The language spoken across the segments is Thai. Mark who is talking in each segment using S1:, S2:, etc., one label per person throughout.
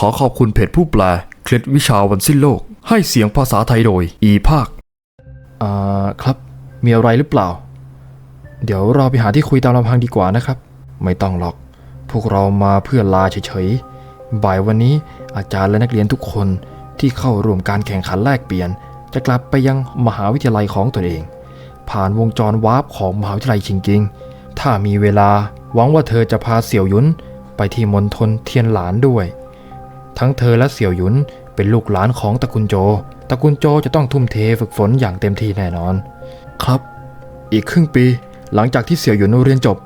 S1: ขอขอบคุณเพจผู้แปลเคล็ดวิชาวันสิ้นโลก ให้เสียงภาษาไทยโดย อีภาค อ่าครับ มีอะไรหรือเปล่า เดี๋ยวเราไปหาที่คุยตามลำพังดีกว่านะครับ ไม่ต้องหรอก พวกเรามาเพื่อลาเฉยๆ บ่ายวันนี้อาจารย์และนักเรียนทุกคนที่เข้าร่วมการแข่งขันแลกเปลี่ยน จะกลับไปยังมหาวิทยาลัยของตนเอง ผ่านวงจรวาร์ปของมหาวิทยาลัยชิงกิงถ้ามีเวลาหวังว่าเธอจะพาเสี่ยวหยุนไปที่มณฑลเทียนหลานด้วย ทั้งเธอและเสี่ยวหยุนเป็นลูกหลานของตระกูลโจ ตระกูลโจจะต้องทุ่มเทฝึกฝนอย่างเต็มที่แน่นอน ครับ อีกครึ่งปีหลังจากที่เสี่ยวหยุนเรียนจบ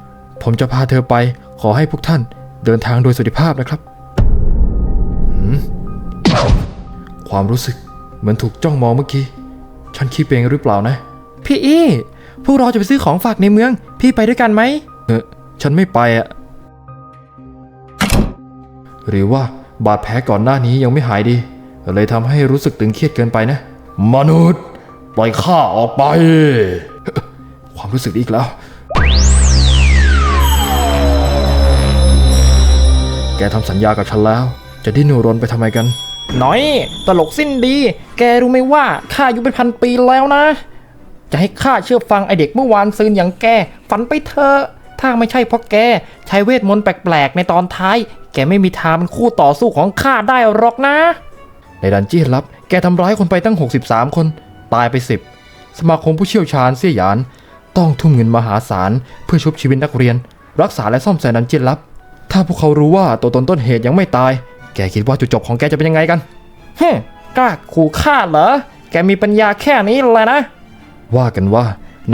S1: ผมจะพาเธอไปขอให้พวกท่านเดินทางโดยสวัสดิภาพนะครับหืมความรู้สึกเหมือนถูกจ้องมองเมื่อกี้ ฉันคิดเองหรือเปล่านะ
S2: พี่อี้พวกเราจะไปซื้อของฝากในเมือง พี่ไปด้วยกันไหม
S1: เออฉันไม่ไปอะหรือว่า บาดแผลก่อนหน้านี้ยังไม่หายดี เลยทำให้รู้สึกตึงเครียดเกินไปนะ มนุษย์ ปล่อยข้าออกไป ความรู้สึกอีกแล้ว แกทำสัญญากับฉันแล้ว จะดิ้นรนไปทำไมกัน
S2: น่อย ตลกสิ้นดี แกรู้ไหมว่าข้าอายุเป็นพันปีแล้วนะ จะให้ข้าเชื่อฟังไอเด็กเมื่อวานซืนอย่างแก ฝันไปเถอะถ้าไม่ใช่เพราะแก ใช้เวทมนต์แปลกๆ ในตอนท้าย แกไม่มีทางเป็นคู่ต่อสู้ของข้าได้หรอกนะ
S1: ในดันเจี้ยนลับ แกทำร้ายคนไปตั้ง 63 คน ตายไป 10 สมาคมผู้เชี่ยวชาญเสี่ยหยาน ต้องทุ่มเงินมหาศาลเพื่อชุบชีวิตนักเรียน รักษาและซ่อมแซมดันเจี้ยนลับ ถ้าพวกเขารู้ว่าตัวตนต้นเหตุยังไม่ตาย แกคิดว่าจุดจบของแกจะเป็นยังไงกัน
S2: เฮ้กล้าขู่ข้าเหรอ แกมีปัญญาแค่นี้แหละนะ
S1: ว่ากันว่า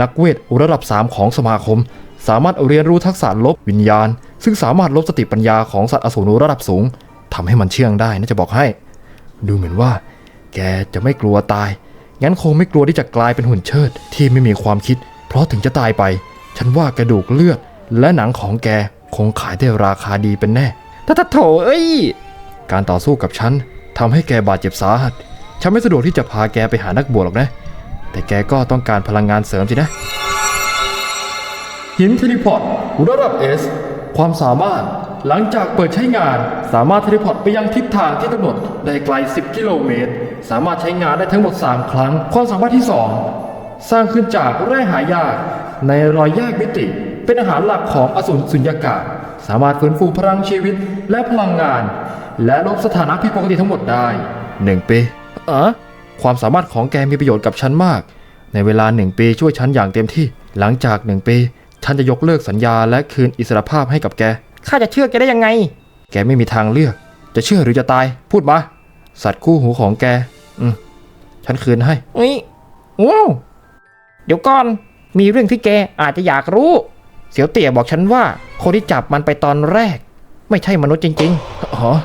S1: นักเวทระดับ 3 ของสมาคม สามารถเรียนรู้ทักษะลบวิญญาณ ซึ่งสามารถลบสติปัญญาของสัตว์อสูรระดับสูงทำให้มันเชื่องได้นะจะบอกให้ ดูเหมือนว่า แกจะไม่กลัวตาย งั้นคงไม่กลัวที่จะกลายเป็นหุ่นเชิด ที่ไม่มีความคิด เพราะถึงจะตายไป ฉันว่ากระดูกเลือด และหนังของแกคงขายได้ราคาดีเป็นแน่
S2: ถ้าถ้าโถเอ้ย
S1: การต่อสู้กับฉันทำให้แกบาดเจ็บสาหัส ฉันไม่สะดวกที่จะพาแกไปหานักบวชหรอกนะ แต่แกก็ต้องการพลังงานเสริมสินะหินเทเลพอร์ตระดับ S ความสามารถหลังจากเปิดใช้งานสามารถเทเลพอร์ตไปยังทิศทางที่กำหนดได้ไกล 10 กิโลเมตร สามารถใช้งานได้ทั้งหมด 3 ครั้ง ความสามารถที่ 2 สร้างขึ้นจากแร่หายากในรอยแยกมิติ เป็นอาหารหลักของอสูรสุญญากาศ สามารถฟื้นฟูพลังชีวิตและพลังงาน และลบสถานะผิดปกติทั้งหมดได้1ปีเออความสามารถของแกมีประโยชน์กับฉันมาก ในเวลาหนึ่งปีช่วยฉันอย่างเต็มที่หลังจากหนึ่งปี ฉันจะยกเลิกสัญญาและคืนอิสรภาพให้กับแก
S2: ข้าจะเชื่อแกได้ยังไง
S1: แกไม่มีทางเลือก จะเชื่อหรือจะตาย พูดมา สัตว์คู่หูของแก อืม ฉันคืนให้
S2: เฮ้ยว้าวเดี๋ยวก่อน มีเรื่องที่แกอาจจะอยากรู้ เสียวเตี่ยบอกฉันว่า คนที่จับมันไปตอนแรก ไม่ใช่มนุษย์จริง
S1: อ๋อ
S2: ๆ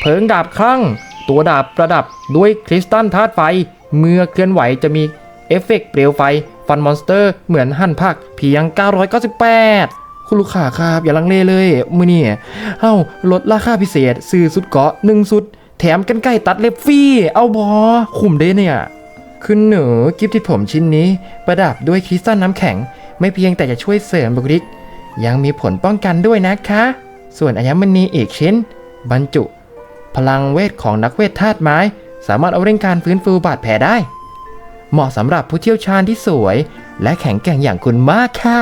S2: เพิงดาบคลั่ง ตัวดาบประดับด้วยคริสตัลธาตุไฟ เมื่อเคลื่อนไหวจะมีเอฟเฟกต์เปลวไฟ ฟันมอนสเตอร์เหมือนหั่นผักเพียง 998คุณลูกค้าครับอย่าลังเลเลยมือนี่เอ้าลดราคาพิเศษ ซื้อสุดเกาะหนึ่งสุด แถมกันไก่ตัดเล็บฟรีเอาบอคุ้มเด้เนี่ยคุณหนูกิฟต์ที่ผมชิ้นนี้ ประดับด้วยคริสตัลน้ำแข็ง ไม่เพียงแต่จะช่วยเสริมบุคลิก ยังมีผลป้องกันด้วยนะคะ ส่วนอัญมณีอีกชิ้น บรรจุ พลังเวทของนักเวทธาตุไม้ สามารถเอาเร่งการฟื้นฟูบาดแผลได้ เหมาะสำหรับผู้เชี่ยวชาญที่สวย และแข็งแกร่งอย่างคุณมากค่ะ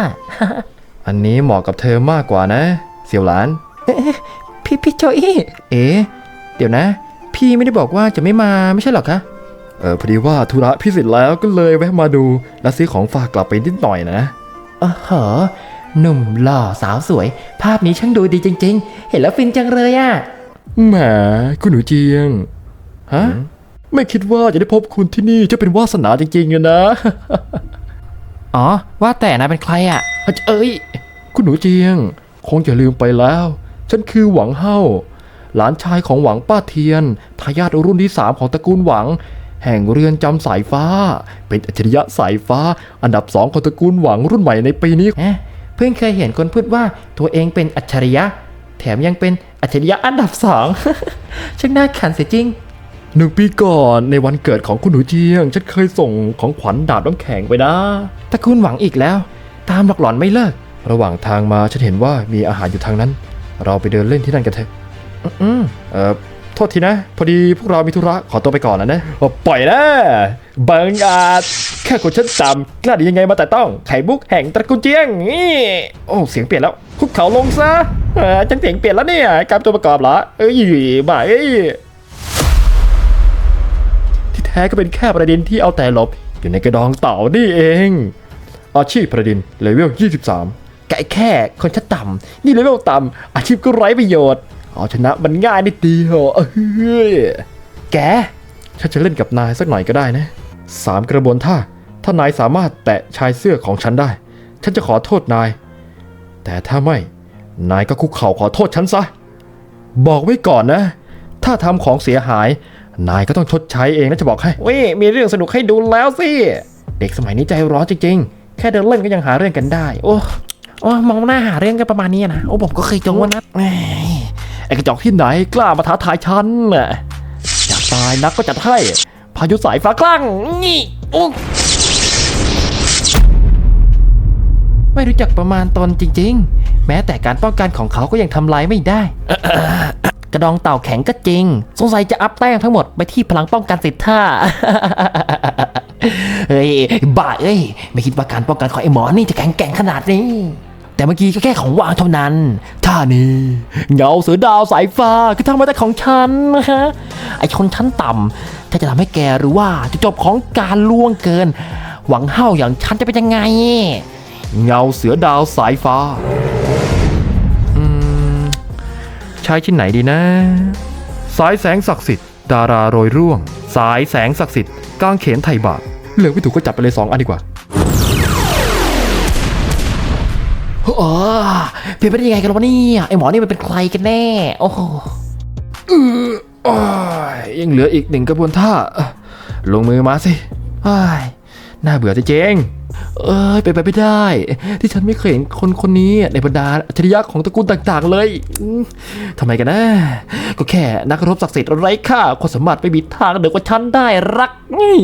S1: อันนี้เหมาะกับเธอมากกว่านะ เสี่ยวหลาน
S2: พี่พี่โจอี้เอ๋เดี๋ยวนะ พี่ไม่ได้บอกว่าจะไม่มาไม่ใช่หรอคะ
S1: เออพอดีว่าธุระพิเศษแล้วก็เลยแวะมาดูและซื้อของฝากกลับไปนิดหน่อยนะ
S2: เออเหรอหนุ่มหล่อสาวสวย ภาพนี้ช่างดูดีจริง ๆ เห็นแล้วฟินจังเลยอะ
S1: แหมคุณหนูเจียงฮะ ไม่คิดว่าจะได้พบคุณที่นี่จะเป็นวาสนาจริงๆอะนะ
S2: อ๋อ ว่าแต่นายเป็นใครอะเอ้ย
S1: คุณหนูเจียง คงจะลืมไปแล้ว ฉันคือหวังเฮาหลานชายของหวังป้าเทียน ทายาทรุ่นที่สามของตระกูลหวัง แห่งเรือนจำสายฟ้า เป็นอัจฉริยะสายฟ้า อันดับสองของตระกูลหวังรุ่นใหม่ในปีนี้
S2: เอ๊ะเพิ่งเคยเห็นคนพูดว่าตัวเองเป็นอัจฉริยะ แถมยังเป็นอัจฉริยะอันดับสอง ช่างน่าขันเสียจริง
S1: หนึ่งปีก่อนในวันเกิดของคุณหนูเจียง ฉันเคยส่งของขวัญดาบน้ำแข็งไปนะ
S2: ตระกูลหวังอีกแล้ว ตามหลอกหลอนไม่เลิก
S1: ระหว่างทางมาฉันเห็นว่ามีอาหารอยู่ทางนั้น เราไปเดินเล่นที่นั่นกันเถอะ
S2: อืม
S1: เอ่อโทษทีนะ พอดีพวกเรามีธุระขอตัวไปก่อนนะนะโอ้ปล่อยนะบังอาจแค่คนชั้นต่ำกล้าดียังไงมาแต่ต้องไข่มุกแห่งตระกูลเจียงนี่โอ้เสียงเปลี่ยนแล้ว คุกเข่าลงซะจังเสียงเปลี่ยนแล้วเนี่ยกลายตัวประกอบเหรอเอ้ยบ่าเอ้ย ที่แท้ก็เป็นแค่ประเด็นที่เอาแต่หลบ อยู่ในกระดองเต่านี่เอง อาชีพประเด็นเลเวล 23ไก่แค่คนชั้นต่ำนี่เลเวลต่ำอาชีพก็ไร้ประโยชน์ เอาชนะมันง่ายนิดเดียวเอ้ยแกฉันจะเล่นกับนายสักหน่อยก็ได้นะสามกระบวนท่าถ้านายสามารถแตะชายเสื้อของฉันได้ ฉันจะขอโทษนาย แต่ถ้าไม่ นายก็คุกเข่าขอโทษฉันซะ บอกไว้ก่อนนะ ถ้าทำของเสียหาย นายก็ต้องชดใช้เองนะจะบอกให้
S2: เว้ยมีเรื่องสนุกให้ดูแล้วสิ เด็กสมัยนี้ใจร้อนจริงๆ แค่เดินเล่นก็ยังหาเรื่องกันได้ โอ้โอ้มองหน้าหาเรื่องกันประมาณนี้นะ โอ้ผมก็เคยโดนนะ
S1: แหม่ไอ้กระจอกที่ไหนกล้ามาท้าทายฉันน่ะอยากตายนักก็จัดให้ พายุสายฟ้าคลั่ง
S2: นี่โอ้ไม่รู้จักประมาณตนจริง ๆ แม้แต่การป้องกันของเขาก็ยังทำลายไม่ได้ กระดองเต่าแข็งก็จริง สงสัยจะอัพแต้มทั้งหมดไปที่พลังป้องกันสิทท่าเฮ้ยบ้าเอ้ย ไม่คิดว่าการป้องกันของไอ้หมอนี่จะแข็งแกร่งขนาดนี้ แต่เมื่อกี้ก็แค่ของวางเท่านั้น ท่านี้เงาเสือดาวสายฟ้าคือทำมาแต่ของฉันนะฮะ ไอ้ชนชั้นต่ำถ้าจะทำให้แกรู้ว่าจะจบของการล่วงเกิน หวังเห่าอย่างฉันจะเป็นยังไง
S1: เงาเสือดาวสายฟ้า ช้ชิ้นไหนดีนะ สายแสงศักดิ์สิทธิ์ดาราโรยร่วง สายแสงศักดิ์สิทธิ์กางเขนไทยบาทเลือกไม่ถูกก็จับไปเลยสองอันดีกว่า
S2: โอ้เป็นไปได้ยังไงกันวะเนี่ยไอหมอนี่มันเป็นใครกันแน่ โอ้โห
S1: โอ้ยยังเหลืออีกหนึ่งกระบวนท่าเอ่อลงมือมาสิอ้ายน่าเบื่อจะเจง เอ้ยไปไปไม่ได้ ที่ฉันไม่เคยเห็นคนคนนี้ในบรรดาอัจฉริยะของตระกูลต่างๆ เลยอืมทำไมกันนะ ก็แค่นักรบศักดิ์สิทธิ์ไร้ค่าความสามารถไม่มีทางเหนือกว่าฉันได้รักนี่